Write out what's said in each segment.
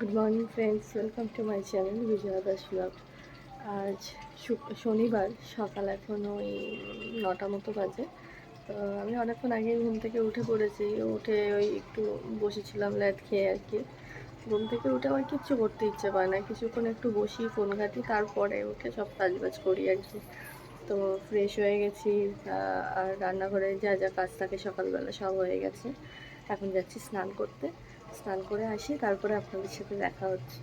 Good morning friends welcome to my channel Bijoya Das vlog আজ শনিবার, সকাল এখন ওই নটা মতো বাজে। তো আমি অনেকক্ষণ আগে ঘুম থেকে উঠে পড়েছি। উঠে ওই একটু বসেছিলাম ল্যাদ খেয়ে আর কি। ঘুম থেকে উঠে আমার কিচ্ছু করতে ইচ্ছে পায় না। কিছুক্ষণ একটু বসি, ফোন ঘাঁটি, তারপরে উঠে সব কাজবাজ করি আর কি। তো ফ্রেশ হয়ে গেছি। আর রান্নাঘরে যা যা কাজ থাকে সকালবেলা সব হয়ে গেছে। এখন যাচ্ছি স্নান করতে। স্নান করে আসি, তারপরে আপনাদের সাথে দেখা হচ্ছে।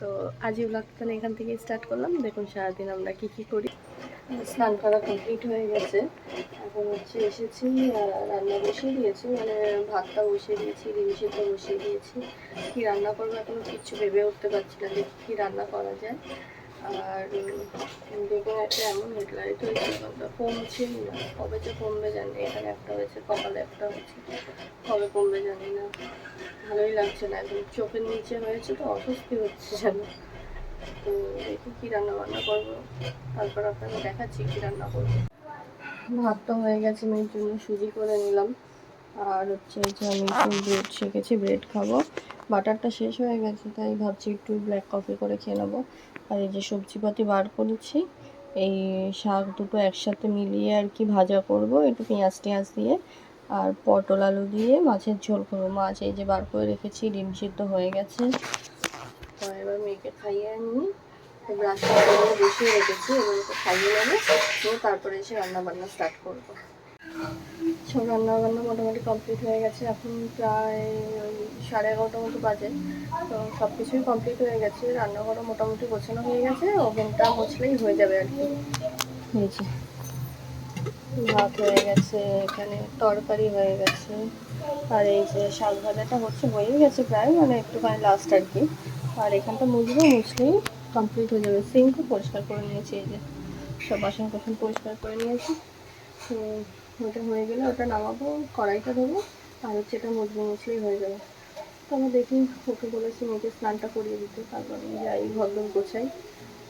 তো আজই ব্লগ তাহলে এখান থেকে স্টার্ট করলাম। দেখুন সারাদিন আমরা কী কী করি। স্নান করা কমপ্লিট হয়ে গেছে। এখন হচ্ছে এসেছি রান্না বসিয়ে দিয়েছি। মানে ভাতটা বসিয়ে দিয়েছি, ডিম সিদ্ধ বসিয়ে দিয়েছি। কী রান্না করব এখনও কিচ্ছু ভেবে উঠতে পারছি না দেখি কী রান্না করা যায়। আর বেগুন একটা এমন হেডলাইট হয়েছে বেগুনটা কমছেই না কবে যে কমবে জানি এখানে একটা হয়েছে, কপালে একটা হয়েছে, কবে কমবে জানি না। ভালোই লাগছে না, একদম চোখের নিচে হয়েছে তো, অস্বস্তি হচ্ছে যেন। তো দেখি কী রান্না বান্না করব, তারপর আপনাকে দেখাচ্ছি কী রান্না করব। ভাত তো হয়ে গেছে, মেয়ের জন্য সুজি করে নিলাম। আর হচ্ছে যে আমি একটু ব্রেড শেখেছি ব্রেড খাব। বাটারটা শেষ হয়ে গেছে, তাই ভাবছি একটু ব্ল্যাক কফি করে খেয়ে নেব। আর এই যে সবজিপাতি বার করেছি, এই শাক দুটো একসাথে মিলিয়ে আর কি ভাজা করব, একটু পেঁয়াজ টেঁয়াজ দিয়ে আর পটল আলু দিয়ে মাছের ঝোল করব। মাছ এই যে বার করে রেখেছি, ডিম সিদ্ধ হয়ে গেছে। তো এবার মেয়েকে খাইয়ে ব্রাশ করে বসিয়ে রেখেছি এবার খাইয়ে নেব। তো তারপরে এসে রান্না বান্না স্টার্ট করব। সব রান্না বান্না মোটামুটি কমপ্লিট হয়ে গেছে। এখন প্রায় ওই সাড়ে এগারোটা মতো বাজে। তো সব কিছুই কমপ্লিট হয়ে গেছে। রান্নাঘরও মোটামুটি গোছানো হয়ে গেছে। ওভেনটা মুছলেই হয়ে যাবে আর কি। ভাত হয়ে গেছে এখানে তরকারি হয়ে গেছে। আর এই যে শাক ভাজাটা হচ্ছে হয়েই গেছে প্রায়। মানে একটুখানি লাস্ট আর কি। আর এখানটা মুছবো মুছলেই কমপ্লিট হয়ে যাবে। সিঙ্কও পরিষ্কার করে নিয়েছি এই যে। সব বাসন কোসন পরিষ্কার করে নিয়েছি। তো ওটা হয়ে গেলে ওটা নামাবো, কড়াইটা ধরবো, আর হচ্ছে এটা মুছবো মুছলেই হয়ে যাবে তো আমি দেখি, ওকে বলেছি মেয়েকে স্নানটা করিয়ে দিতে, তারপরে আমি যাই ভদ্র গোছাই,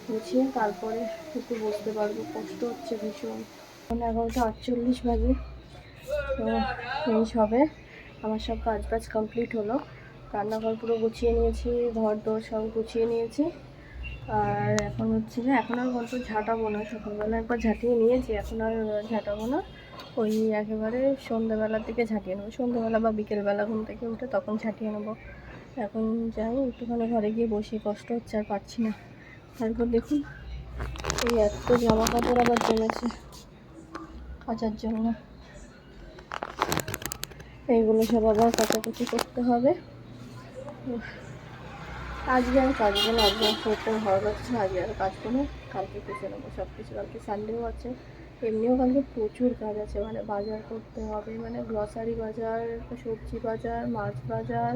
গুছিয়ে তারপরে একটু বসতে পারব, কষ্ট হচ্ছে ভীষণ। এখন এগারোটা আটচল্লিশ বাজে, তো এই সবে আমার সব কাজ বাজ কমপ্লিট হলো। রান্নাঘর পুরো গুছিয়ে নিয়েছি, ঘর দোর সব গুছিয়ে নিয়েছি। আর এখন হচ্ছে যে, এখন আর গল্প ঝাঁটাবো না, সকালবেলা একবার ঝাঁটিয়ে নিয়েছি, এখন আর ঝাঁটাবো না। ওই একেবারে সন্ধ্যাবেলার দিকে ঝাঁটিয়ে নেব। সন্ধ্যেবেলা বা বিকেলবেলা ঘুম থেকে উঠে তখন ঝাঁটিয়ে নেব। এখন যাই, একটুখানি ঘরে গিয়ে বসি, কষ্ট হচ্ছে আর পারছি না। তারপর দেখুন, এই এত জামা কাপড় আবার জমেছে কাচার জন্য। এইগুলো সব আবার কাচাকুচি করতে হবে। আজকে আর কাচবো না আজকে শরীরটা ভালো লাগছে আজকে আর কাচবো না, কালকে কেচে নেব সব কিছু কালকে সানডেও আছে। এমনিও কালকে প্রচুর কাজ আছে মানে বাজার করতে হবে মানে গ্রসারি বাজার, সবজি বাজার, মাছ বাজার,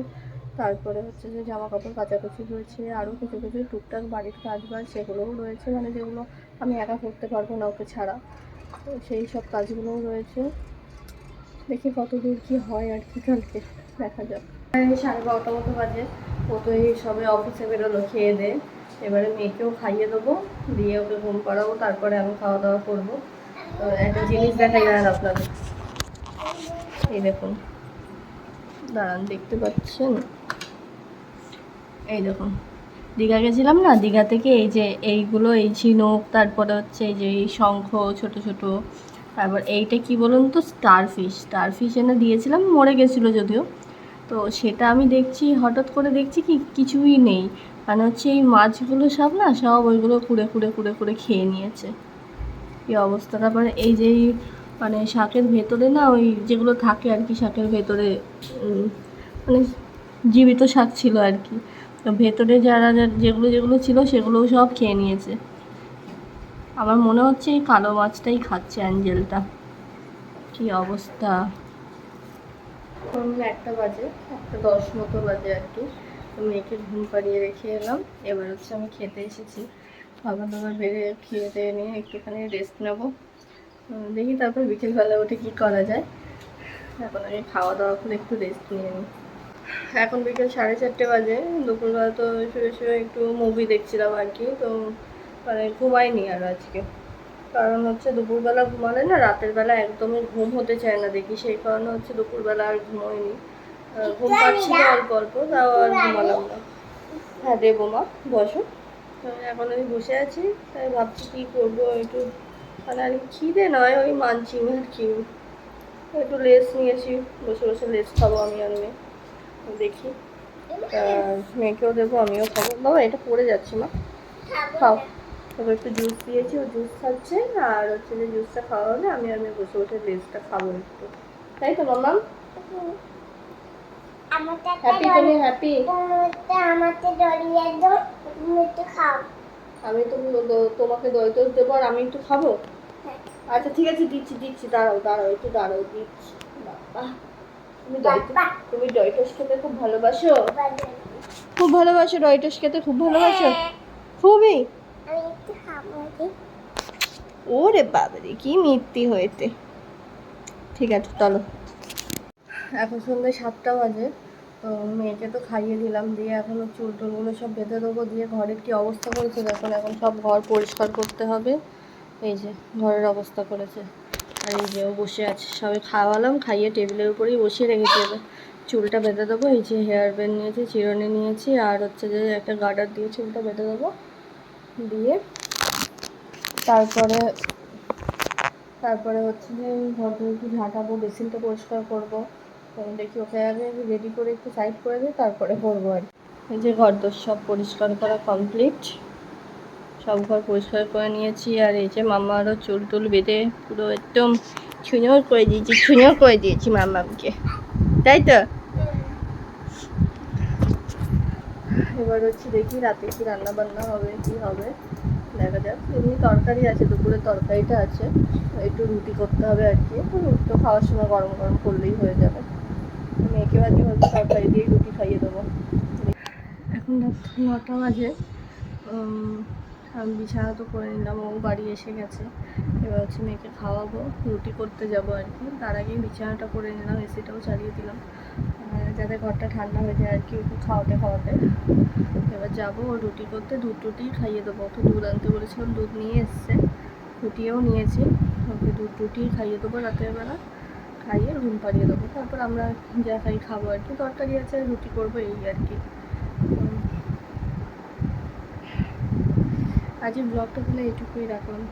তারপরে হচ্ছে যে জামা কাপড় কাচাকুচি রয়েছে আরও কিছু কিছু টুকটাক বাড়ির কাজ বাজ সেগুলোও রয়েছে মানে যেগুলো আমি একা করতে পারব না ওকে ছাড়া। তো সেই সব কাজগুলোও রয়েছে। দেখি কত দূর কী হয় আর কি কালকে, দেখা যাক। সাড়ে বারোটা মতো বাজে, ও তো এই সবে অফিসে বেরোলো, খেয়ে দে। এবারে মেয়েকেও খাইয়ে দেবো, দিয়ে ওকে ঘুম পাড়াবো, তারপরে আমি খাওয়া দাওয়া করব। এই দেখুন। দাঁড়ান, দেখতে পাচ্ছেন? এই দেখুন। দীঘা গেছিলাম না? দীঘা থেকে এই যে এইগুলো, এই ঝিনুক, তারপরে হচ্ছে এই যে এই শঙ্খ, ছোট ছোট। তারপর এইটা কি বলুন তো? স্টার ফিশ স্টার ফিশ এনে দিয়েছিলাম, মরে গেছিল যদিও। তো সেটা আমি দেখছি, হঠাৎ করে দেখছি কি কিছুই নেই। মানে হচ্ছে এই মাছগুলো সব না, সব ওইগুলো কুড়ে কুড়ে কুড়ে কুড়ে খেয়ে নিয়েছে। এই অবস্থা? তারপরে এই যে মানে শাকের ভেতরে না ওই যেগুলো থাকে আর কি শাকের ভেতরে মানে জীবিত শাক ছিল আর কি। ভেতরে যারা যেগুলো যেগুলো ছিল সেগুলোও সব খেয়ে নিয়েছে। আমার মনে হচ্ছে এই কালো মাছটাই খাচ্ছে অ্যাঞ্জেলটা। কি অবস্থা? একটা বাজে, একটা দশ মতো বাজে আর কি। মেয়েকে ঘুম পাড়িয়ে রেখে এলাম। এবার হচ্ছে আমি খেতে এসেছি। খাবার দাবার বেড়ে খেয়ে দিয়ে নিয়ে একটুখানি রেস্ট নেব। দেখি তারপর বিকেলবেলা উঠে কী করা যায়। এখন আমি খাওয়া দাওয়া করে একটু রেস্ট নিয়ে নিই। এখন বিকেল সাড়ে চারটে বাজে দুপুরবেলা তো শুয়ে শুয়ে একটু মুভি দেখছিলাম আর কি তো মানে ঘুমাইনি আর আজকে। কারণ হচ্ছে দুপুরবেলা ঘুমালে না রাতের বেলা একদমই ঘুম হতে চায় না দেখি সেই কারণে হচ্ছে দুপুরবেলা আর ঘুমোইনি। আহ, ঘুম পাচ্ছিল অল্প অল্প তাও আর ঘুমালাম না। হ্যাঁ দেবো মা বসো। এখন আমি বসে আছি, তাই ভাবছি কী করব, একটু মানে আর খিদে নয়, ওই মানছি আর কি একটু লেস নিয়েছি, বসে বসে লেস খাব আমি আর মেয়ে। দেখি। মেয়েকেও দেবো, আমিও খাব। বাবা, এটা পড়ে যাচ্ছে মা। খাও। তবে একটু জুস দিয়েছি, ও জুস খাচ্ছে, আর হচ্ছে যে জুসটা খাওয়া হলে আমি আর মেয়ে বসে বসে লেসটা খাব একটু। তাই তো, মাম্মা? আমাকে একটা হ্যাপি তুমি হ্যাপি আমাকে দড়িয়ে দাও তুমি একটু খাও। আমি তো তোমাকে দই টোস্ট দেবো আর আমি একটু খাব? আচ্ছা ঠিক আছে দিচ্ছি দিচ্ছি দাঁড়াও দাঁড়াও একটু দাঁড়াও দিচ্ছি। বাবা তুমি দই তুমি দই টোস্ট খেতে খুব ভালোবাসো? খুব ভালোবাসো দই টোস্ট খেতে খুব ভালোবাসো? খুবই? একটু রে। ওরে বাবারে কি মিথ্যি হয়েছে। ঠিক আছে চলো। এখন সন্ধ্যে সাতটা বাজে, তো মেয়েকে তো খাইয়ে দিলাম দিয়ে এখনও চুল টুলগুলো সব বেঁধে দেবো দিয়ে ঘরের কি অবস্থা করেছে দেখুন, এখন সব ঘর পরিষ্কার করতে হবে। এই যে ঘরের অবস্থা করেছে। আর এই যে ও বসে আছে সবাই খাওয়ালাম, খাইয়ে টেবিলের উপরেই বসিয়ে রেখেছি। এবার চুলটা বেঁধে দেবো, এই যে হেয়ার ব্যান্ড নিয়েছি, চিরুনি নিয়েছি, আর হচ্ছে যে একটা গার্ডার দিয়ে চুলটা বেঁধে দেবো। দিয়ে তারপরে তারপরে হচ্ছে যে ঘরটা একটু ঝাঁটাবো, বেসিনটা পরিষ্কার করব। তো দেখি ওকে আগে রেডি করে একটু সাইড করে দিই, তারপরে করব আর। এই যে ঘর দোর সব পরিষ্কার করা কমপ্লিট সব ঘর পরিষ্কার করে নিয়েছি আর এই যে মামারও চুল টুল বেঁধে পুরো একদম ছুঁয়ো করে দিয়েছি, ছুঁয়ো করে দিয়েছি মামাকে তাই তো? এবার হচ্ছে দেখি রাতে কি রান্না বান্না হবে, কি হবে। দেখা যাক, এমনি তরকারি আছে, দুপুরে তরকারিটা আছে। একটু রুটি করতে হবে আর কি রুটি খাওয়ার সময় গরম গরম করলেই হয়ে যাবে। মেয়েকে তরকারি রুটি খাইয়ে দেবো। এখন নটা বাজে। আমি বিছানা তো করে নিলাম, ও বাড়ি এসে গেছে। এবার হচ্ছে মেয়েকে খাওয়াবো, রুটি করতে যাব আর কি। তার আগেই বিছানাটা করে নিলাম, এসিটাও চালিয়ে দিলাম। যাতে ঘরটা ঠান্ডা হয়ে যায় আর কি একটু খাওয়াতে খাওয়াতে। এবার যাব ও রুটি করতে, দুধ রুটি খাইয়ে দেবো। ওকে দুধ আনতে বলেছিলাম, দুধ নিয়ে এসছে। রুটিও নিয়েছি, ওকে দুধ রুটি খাইয়ে দেবো রাতের বেলা। খাইয়ে রুম পাড়িয়ে দেবো। তারপর আমরা যা খাই খাব আর কি। তরকারি আছে, রুটি করব, এই আর কি। আজকে ব্লগটা তাহলে এইটুকুই রাখলাম।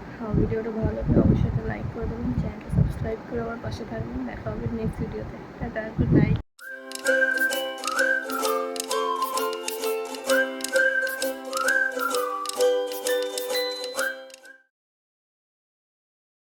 ভিডিওটা ভালো লাগলে অবশ্যই লাইক করে দেবেন। চ্যানেলটা সাবস্ক্রাইব করে আমার পাশে থাকবেন। দেখা হবে নেক্সট ভিডিওতে টাটা গুড নাইট